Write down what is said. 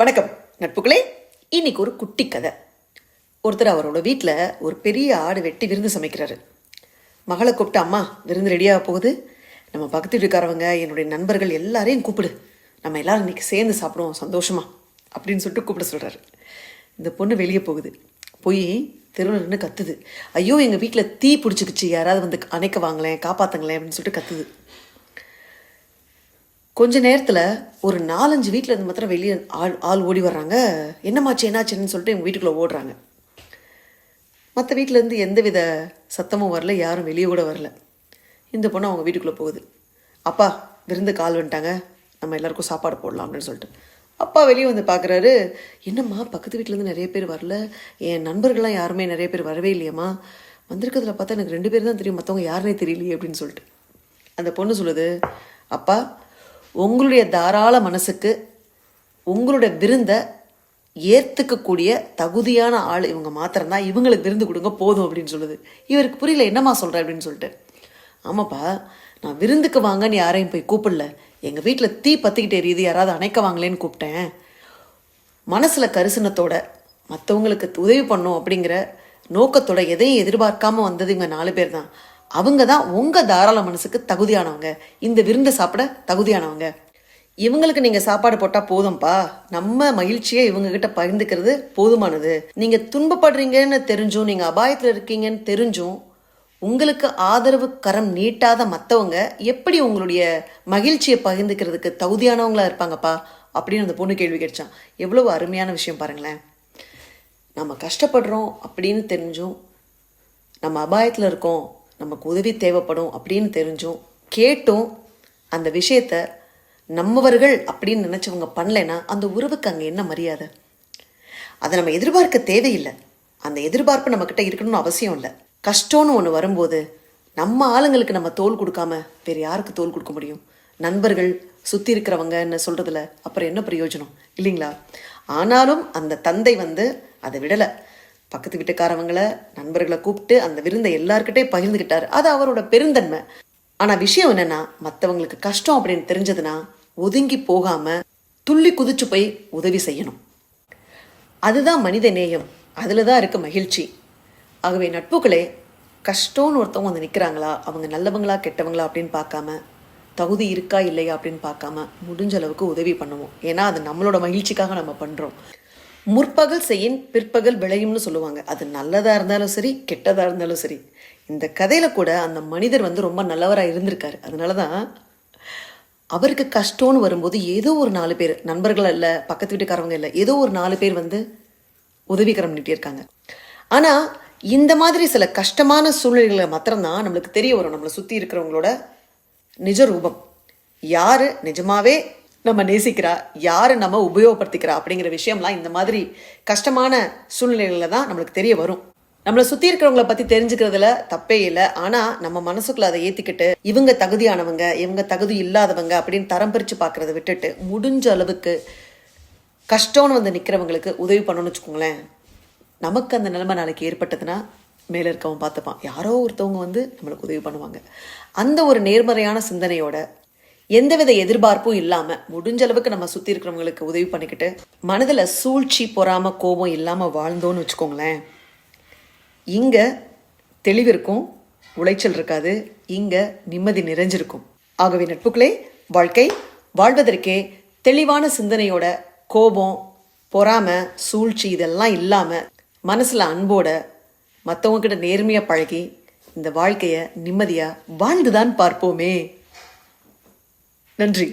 வணக்கம் நட்புகளே. இன்னைக்கு ஒரு குட்டி கதை. ஒருத்தர் அவரோட வீட்டில் ஒரு பெரிய ஆடு வெட்டி விருந்து சமைக்கிறாரு. மகளை கூப்பிட்டு அம்மா விருந்து ரெடியாக போகுது. நம்ம பக்கத்து வீட்டுக்காரவங்க என்னுடைய நண்பர்கள் எல்லாரையும் கூப்பிடு. நம்ம எல்லாரும் இன்னைக்கு சேர்ந்து சாப்பிடுவோம் சந்தோஷமா அப்படின்னு சொல்லிட்டு கூப்பிட சொல்கிறாரு இந்த பொண்ணு வெளியே போகுது. போய் தெருவில் நின்று கத்துது. ஐயோ எங்கள் வீட்டில் தீ பிடிச்சிக்கிச்சு. யாராவது வந்து அணைக்க வாங்களேன் காப்பாத்துங்களேன் அப்படின்னு சொல்லிட்டு கத்துது. கொஞ்ச நேரத்தில் ஒரு நாலஞ்சு வீட்டில் இருந்து மாத்திரம் வெளியே ஆள் ஆள் ஓடி வர்றாங்க. என்னமாச்சு என்னாச்சுன்னு சொல்லிட்டு எங்கள் வீட்டுக்குள்ளே ஓடுறாங்க. மற்ற வீட்டிலேருந்து எந்தவித சத்தமும் வரல யாரும் வெளியே கூட வரல. இந்த பொண்ணு அவங்க வீட்டுக்குள்ளே போகுது. அப்பா விருந்து கால் வந்துட்டாங்க. நம்ம எல்லாருக்கும் சாப்பாடு போடலாம் அப்படின்னு சொல்லிட்டு. அப்பா வெளியே வந்து பார்க்குறாரு என்னம்மா பக்கத்து வீட்டிலேருந்து நிறைய பேர் வரல. என் நண்பர்கள்லாம் யாருமே நிறைய பேர் வரவே இல்லையம்மா. வந்திருக்கிறதுல பார்த்தா எனக்கு ரெண்டு பேர் தான் தெரியும். மற்றவங்க யாருனே தெரியலையே அப்படின்னு சொல்லிட்டு. அந்த பொண்ணு சொல்லுது அப்பா உங்களுடைய தாராள மனசுக்கு உங்களுடைய விருந்தை ஏற்றுக்கக்கூடிய தகுதியான ஆள் இவங்க மாத்திரம்தான். இவங்களுக்கு விருந்து கொடுங்க போதும் அப்படின்னு சொல்லுது. இவருக்கு புரியல என்னம்மா சொல்கிற அப்படின்னு சொல்லிட்டு. ஆமாப்பா நான் விருந்துக்கு வாங்கன்னு யாரையும் போய் கூப்பிடல. எங்கள் வீட்டில் தீ பற்றிக்கிட்டு எரியுது யாராவது அணைக்க வாங்களேன்னு கூப்பிட்டேன். மனசில் கரிசனத்தோட மற்றவங்களுக்கு உதவி பண்ணும் அப்படிங்கிற நோக்கத்தோட எதையும் எதிர்பார்க்காம வந்தது இவங்க நாலு பேர் தான் அவங்க தான் உங்கள் தாராள மனசுக்கு தகுதியானவங்க. இந்த விருந்தை சாப்பிட தகுதியானவங்க. இவங்களுக்கு நீங்கள் சாப்பாடு போட்டால் போதும்ப்பா நம்ம மகிழ்ச்சியை இவங்ககிட்ட பகிர்ந்துக்கிறது போதுமானது. நீங்கள் துன்பப்படுறீங்கன்னு தெரிஞ்சும் நீங்கள் அபாயத்தில் இருக்கீங்கன்னு தெரிஞ்சும் உங்களுக்கு ஆதரவு கரம் நீட்டாத மற்றவங்க எப்படி உங்களுடைய மகிழ்ச்சியை பகிர்ந்துக்கிறதுக்கு தகுதியானவங்களா இருப்பாங்கப்பா? அப்படின்னு அந்த பொண்ணு கேள்வி கேட்டான் எவ்வளோ அருமையான விஷயம் பாருங்களேன். நம்ம கஷ்டப்படுறோம் அப்படின்னு தெரிஞ்சும் நம்ம அபாயத்தில் இருக்கோம் நமக்கு உதவி தேவைப்படும் அப்படின்னு தெரிஞ்சும் கேட்டும் அந்த விஷயத்த நம்மவர்கள் அப்படின்னு நினச்சவங்க பண்ணலைன்னா அந்த உறவுக்கு அங்கே என்ன மரியாதை? அதை நம்ம எதிர்பார்க்க தேவையில்லை. அந்த எதிர்பார்ப்பு நம்மக்கிட்ட இருக்கணும்னு அவசியம் இல்லை. கஷ்டம்னு ஒன்று வரும்போது நம்ம ஆளுங்களுக்கு நம்ம தோல் கொடுக்காம வேறு யாருக்கு தோல் கொடுக்க முடியும்? நண்பர்கள் சுற்றி இருக்கிறவங்கன்னு சொல்கிறதுல அப்புறம் என்ன பிரயோஜனம்? இல்லைங்களா? ஆனாலும் அந்த தந்தை வந்து அதை விடலை. பக்கத்து வீட்டுக்காரவங்களை நண்பர்களை கூப்பிட்டு அந்த விருந்தை எல்லார்கிட்டே பகிர்ந்துக்கிட்டார் அது அவரோட பெருந்தன்மை. ஆனால் விஷயம் என்னன்னா மற்றவங்களுக்கு கஷ்டம் அப்படின்னு தெரிஞ்சதுன்னா ஒதுங்கி போகாம துள்ளி குதிச்சு போய் உதவி செய்யணும். அதுதான் மனித நேயம். அதில் தான் இருக்கு மகிழ்ச்சி. ஆகவே நட்புகளே கஷ்டம்னு ஒருத்தவங்க வந்து நிற்கிறாங்களா அவங்க நல்லவங்களா கெட்டவங்களா அப்படின்னு பார்க்காம தகுதி இருக்கா இல்லையா அப்படின்னு பார்க்காம முடிஞ்ச அளவுக்கு உதவி பண்ணுவோம். ஏன்னா அது நம்மளோட மகிழ்ச்சிக்காக நம்ம பண்ணுறோம் முற்பகல் செய்யின் பிற்பகல் விளையும்னு சொல்லுவாங்க. அது நல்லதாக இருந்தாலும் சரி கெட்டதாக இருந்தாலும் சரி. இந்த கதையில் கூட அந்த மனிதர் வந்து ரொம்ப நல்லவராக இருந்திருக்காரு. அதனால தான் அவருக்கு கஷ்டம்னு வரும்போது ஏதோ ஒரு நாலு பேர் நண்பர்கள் இல்லை பக்கத்து வீட்டுக்காரவங்க இல்லை ஏதோ ஒரு நாலு பேர் வந்து உதவிகரம் பண்ணிட்டே இருக்காங்க. ஆனால் இந்த மாதிரி சில கஷ்டமான சூழ்நிலைகளை மாத்திரம்தான் நம்மளுக்கு தெரிய வரும். நம்மளை சுற்றி இருக்கிறவங்களோட நிஜ ரூபம் யாரு? நிஜமாவே நம்ம நேசிக்கிறா யாரை நம்ம உபயோகப்படுத்திக்கிறா அப்படிங்கிற விஷயம்லாம் இந்த மாதிரி கஷ்டமான சூழ்நிலைகளில் தான் நம்மளுக்கு தெரிய வரும். நம்மளை சுற்றி இருக்கிறவங்கள பற்றி தெரிஞ்சுக்கிறதுல தப்பே இல்லை. ஆனால் நம்ம மனசுக்குள்ள அதை ஏற்றிக்கிட்டு இவங்க தகுதியானவங்க இவங்க தகுதி இல்லாதவங்க அப்படின்னு தரம் பிரித்து பார்க்குறத விட்டுட்டு முடிஞ்ச அளவுக்கு கஷ்டம்னு வந்து நிற்கிறவங்களுக்கு உதவி பண்ணணும்னு வச்சுக்கோங்களேன். நமக்கு அந்த நிலைமை நாளைக்கு ஏற்பட்டதுன்னா மேலே இருக்கவன் பார்த்துப்பான். யாரோ ஒருத்தவங்க வந்து நம்மளுக்கு உதவி பண்ணுவாங்க. அந்த ஒரு நேர்மறையான சிந்தனையோட எந்தவித எதிர்பார்ப்பும் இல்லாமல் முடிஞ்ச அளவுக்கு நம்ம சுற்றி இருக்கிறவங்களுக்கு உதவி பண்ணிக்கிட்டு மனதில் சூழ்ச்சி பொறாம கோபம் இல்லாமல் வாழ்ந்தோன்னு வச்சுக்கோங்களேன். இங்கே தெளிவு இருக்கும் உளைச்சல் இருக்காது இங்கே நிம்மதி நிறைஞ்சிருக்கும். ஆகவே நட்புகளே வாழ்க்கை வாழ்வதற்கே தெளிவான சிந்தனையோட கோபம் பொறாமை சூழ்ச்சி இதெல்லாம் இல்லாமல் மனசில் அன்போட மற்றவங்க கிட்ட நேர்மையாக பழகி இந்த வாழ்க்கையை நிம்மதியாக வாழ்ந்துதான் பார்ப்போமே. நன்றி.